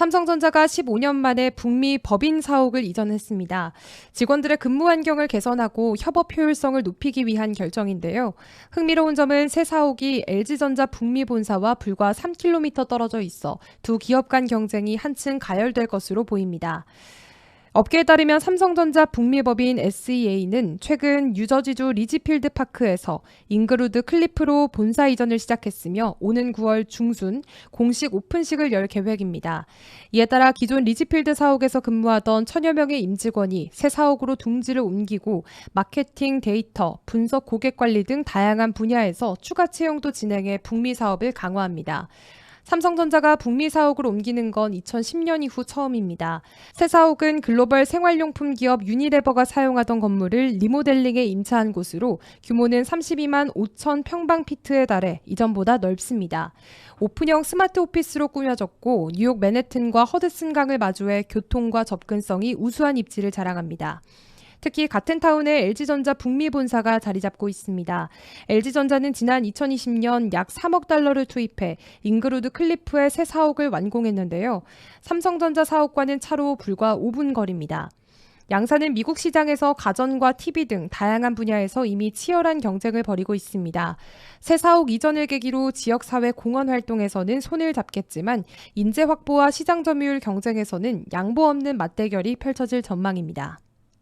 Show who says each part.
Speaker 1: 삼성전자가 15년 만에 북미 법인 사옥을 이전했습니다. 직원들의 근무 환경을 개선하고 협업 효율성을 높이기 위한 결정인데요. 흥미로운 점은 새 사옥이 LG전자 북미 본사와 불과 3km 떨어져 있어 두 기업 간 경쟁이 한층 가열될 것으로 보입니다. 업계에 따르면 삼성전자 북미법인 SEA는 최근 유저지주 리지필드 파크에서 잉그루드 클리프로 본사 이전을 시작했으며 오는 9월 중순 공식 오픈식을 열 계획입니다. 이에 따라 기존 리지필드 사옥에서 근무하던 천여 명의 임직원이 새 사옥으로 둥지를 옮기고 마케팅, 데이터, 분석 고객 관리 등 다양한 분야에서 추가 채용도 진행해 북미 사업을 강화합니다. 삼성전자가 북미 사옥을 옮기는 건 2010년 이후 처음입니다. 새 사옥은 글로벌 생활용품 기업 유니레버가 사용하던 건물을 리모델링에 임차한 곳으로 규모는 32만 5천 평방피트에 달해 이전보다 넓습니다. 오픈형 스마트 오피스로 꾸며졌고 뉴욕 맨해튼과 허드슨강을 마주해 교통과 접근성이 우수한 입지를 자랑합니다. 특히 같은 타운에 LG전자 북미 본사가 자리 잡고 있습니다. LG전자는 지난 2020년 약 3억 달러를 투입해 잉그루드 클리프의 새 사옥을 완공했는데요. 삼성전자 사옥과는 차로 불과 5분 거리입니다. 양사는 미국 시장에서 가전과 TV 등 다양한 분야에서 이미 치열한 경쟁을 벌이고 있습니다. 새 사옥 이전을 계기로 지역사회 공헌 활동에서는 손을 잡겠지만 인재 확보와 시장 점유율 경쟁에서는 양보 없는 맞대결이 펼쳐질 전망입니다.